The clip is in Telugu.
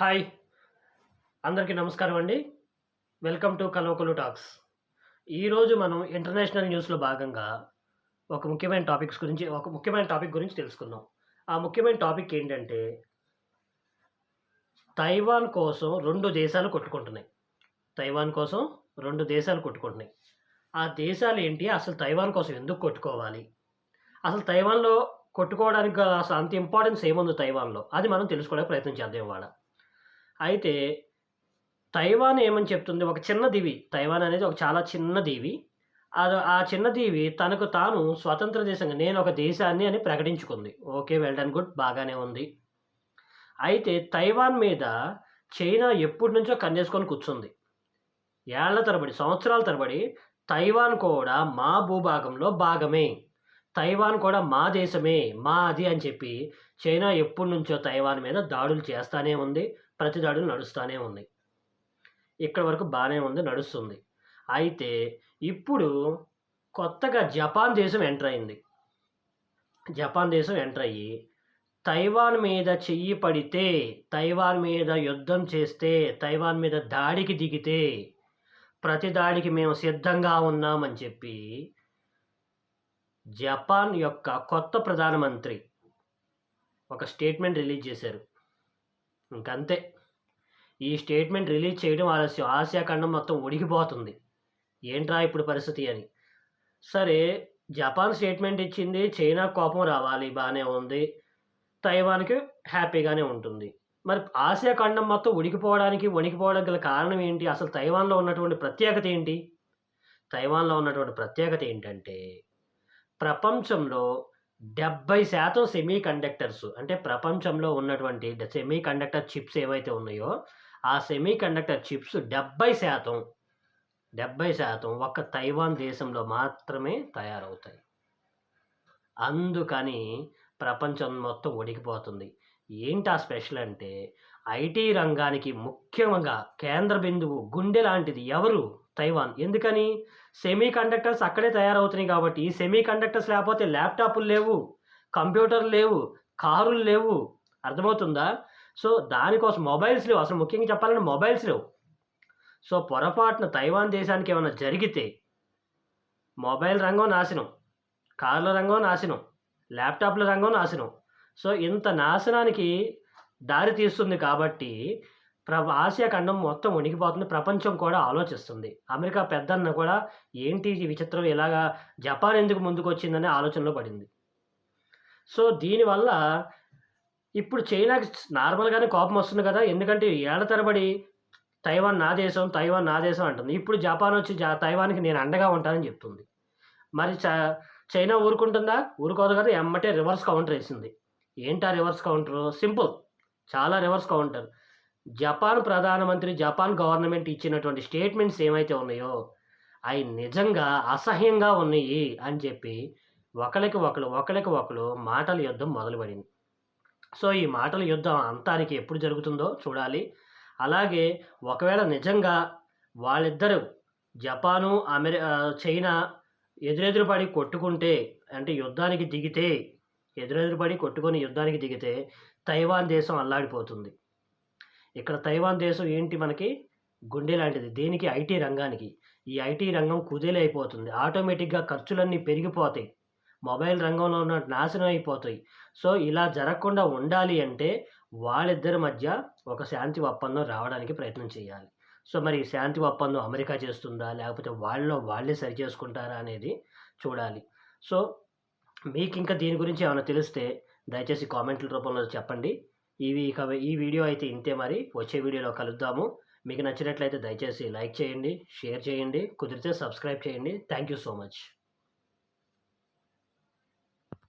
హాయ్. అందరికీ నమస్కారం అండి. వెల్కమ్ టు కలవకులు టాక్స్. ఈరోజు మనం ఇంటర్నేషనల్ న్యూస్లో భాగంగా ఒక ముఖ్యమైన టాపిక్స్ గురించి ఒక ముఖ్యమైన టాపిక్ గురించి తెలుసుకుందాం. ఆ ముఖ్యమైన టాపిక్ ఏంటంటే తైవాన్ కోసం రెండు దేశాలు కొట్టుకుంటున్నాయి. తైవాన్ కోసం రెండు దేశాలు కొట్టుకుంటున్నాయి. ఆ దేశాలు ఏంటి? అసలు తైవాన్ కోసం ఎందుకు కొట్టుకోవాలి? అసలు తైవాన్లో కొట్టుకోవడానికి అసలు అంత ఇంపార్టెన్స్ ఏముంది తైవాన్లో? అది మనం తెలుసుకోవడానికి ప్రయత్నం చేద్దాం ఇవాళ. అయితే తైవాన్ ఏమని చెప్తుంది? ఒక చిన్న దీవి. తైవాన్ అనేది ఒక చాలా చిన్న దీవి. అది ఆ చిన్న దీవి తనకు తాను స్వతంత్ర దేశంగా నేను ఒక దేశాన్ని అని ప్రకటించుకుంది. ఓకే వెల్ అండ్ గుడ్ బాగానే ఉంది. అయితే తైవాన్ మీద చైనా ఎప్పటి నుంచో కన్నేసుకొని కూర్చుంది. ఏళ్ళ తరబడి సంవత్సరాల తరబడి తైవాన్ కూడా మా భూభాగంలో భాగమే. తైవాన్ కూడా మా దేశమే మాది అని చెప్పి చైనా ఎప్పటి నుంచో తైవాన్ మీద దాడులు చేస్తానే ఉంది. ప్రతి దాడులు నడుస్తూనే ఉంది. ఇక్కడ వరకు బాగానే ఉంది నడుస్తుంది. అయితే ఇప్పుడు కొత్తగా జపాన్ దేశం ఎంటర్ అయింది. జపాన్ దేశం ఎంటర్ అయ్యి తైవాన్ మీద చెయ్యి పడితే తైవాన్ మీద యుద్ధం చేస్తే తైవాన్ మీద దాడికి దిగితే ప్రతి దాడికి మేము సిద్ధంగా ఉన్నామని చెప్పి జపాన్ యొక్క కొత్త ప్రధానమంత్రి ఒక స్టేట్మెంట్ రిలీజ్ చేశారు. ఇంకంతే. ఈ స్టేట్మెంట్ రిలీజ్ చేయడం ఆలస్యం. ఆసియా ఖండం మొత్తం ఉడికిపోతుంది. ఏంట్రా ఇప్పుడు పరిస్థితి అని. సరే జపాన్ స్టేట్మెంట్ ఇచ్చింది. చైనా కోపం రావాలి. బాగానే ఉంది. తైవాన్కి హ్యాపీగానే ఉంటుంది. మరి ఆసియా ఖండం మొత్తం ఉడికిపోవడానికి వణికిపోవడానికి గల కారణం ఏంటి? అసలు తైవాన్లో ఉన్నటువంటి ప్రత్యేకత ఏంటి? తైవాన్లో ఉన్నటువంటి ప్రత్యేకత ఏంటంటే ప్రపంచంలో డెబ్బై శాతం సెమీ కండక్టర్స్ అంటే ప్రపంచంలో ఉన్నటువంటి సెమీ కండక్టర్ చిప్స్ ఏవైతే ఉన్నాయో ఆ సెమీ కండక్టర్ చిప్స్ డెబ్బై శాతం డెబ్బై శాతం ఒక్క తైవాన్ దేశంలో మాత్రమే తయారవుతాయి. అందుకని ప్రపంచం మొత్తం ఉడికిపోతుంది ఏంటి ఆ స్పెషల్ అంటే ఐటీ రంగానికి ముఖ్యంగా కేంద్ర బిందువు గుండె లాంటిది ఎవరు? తైవాన్. ఎందుకని? సెమీ కండక్టర్స్ అక్కడే తయారవుతున్నాయి కాబట్టి ఈ సెమీ కండక్టర్స్ లేకపోతే ల్యాప్టాప్లు లేవు కంప్యూటర్లు లేవు కారులు లేవు. అర్థమవుతుందా? సో దానికోసం మొబైల్స్ లేవు. అసలు ముఖ్యంగా చెప్పాలంటే మొబైల్స్ లేవు. సో పొరపాటున తైవాన్ దేశానికి ఏమైనా జరిగితే మొబైల్ రంగం నాశనం కార్ల రంగం నాశనం ల్యాప్టాప్ల రంగం నాశనం. సో ఇంత నాశనానికి దారి తీస్తుంది కాబట్టి ప్ర ఆసియా ఖండం మొత్తం ఉనికిపోతుంది ప్రపంచం కూడా ఆలోచిస్తుంది. అమెరికా పెద్దన్న కూడా ఏంటి ఈ విచిత్రం? ఇలాగా జపాన్ ఎందుకు ముందుకు వచ్చిందనే ఆలోచనలో పడింది. సో దీనివల్ల ఇప్పుడు చైనాకి నార్మల్గానే కోపం వస్తుంది కదా. ఎందుకంటే ఏళ్ళ తరబడి తైవాన్ నా దేశం తైవాన్ నా దేశం అంటుంది. ఇప్పుడు జపాన్ వచ్చి జా తైవాన్కి నేను అండగా ఉంటానని చెప్తుంది. మరి చ చైనా ఊరుకుంటుందా? ఊరుకోదు కదా. ఎమ్మటే రివర్స్ కౌంటర్ వేసింది. ఏంటా రివర్స్ కౌంటర్? సింపుల్. చాలా రివర్స్ కౌంటర్. జపాన్ ప్రధానమంత్రి జపాన్ గవర్నమెంట్ ఇచ్చినటువంటి స్టేట్మెంట్స్ ఏమైతే ఉన్నాయో అవి నిజంగా అసహ్యంగా ఉన్నాయి అని చెప్పి ఒకరికి ఒకరు ఒకరికి ఒకరు మాటల యుద్ధం మొదలుపడింది. సో ఈ మాటల యుద్ధం అంతానికి ఎప్పుడు జరుగుతుందో చూడాలి. అలాగే ఒకవేళ నిజంగా వాళ్ళిద్దరూ జపాను అమెరి చైనా ఎదురెదురు పడి కొట్టుకుంటే అంటే యుద్ధానికి దిగితే ఎదురెదురు పడి కొట్టుకొని యుద్ధానికి దిగితే తైవాన్ దేశం అల్లాడిపోతుంది. ఇక్కడ తైవాన్ దేశం ఏంటి మనకి? గుండె లాంటిది. దేనికి? ఐటీ రంగానికి. ఈ ఐటీ రంగం కుదేలైపోతుంది. ఆటోమేటిక్గా ఖర్చులన్నీ పెరిగిపోతాయి. మొబైల్ రంగంలో ఉన్న నాశనం అయిపోతాయి. సో ఇలా జరగకుండా ఉండాలి అంటే వాళ్ళిద్దరి మధ్య ఒక శాంతి ఒప్పందం రావడానికి ప్రయత్నం చేయాలి. సో మరి ఈ శాంతి ఒప్పందం అమెరికా చేస్తుందా? లేకపోతే వాళ్ళలో వాళ్ళే సరి చేసుకుంటారా అనేది చూడాలి. సో మీకు ఇంకా దీని గురించి ఏమైనా తెలిస్తే దయచేసి కామెంట్ల రూపంలో చెప్పండి. ఇవి ఇక ఈ వీడియో అయితే ఇంతే మరి. వచ్చే వీడియోలో కలుద్దాము. మీకు నచ్చినట్లయితే దయచేసి లైక్ చేయండి షేర్ చేయండి కుదిరితే సబ్స్క్రైబ్ చేయండి. Thank you so much.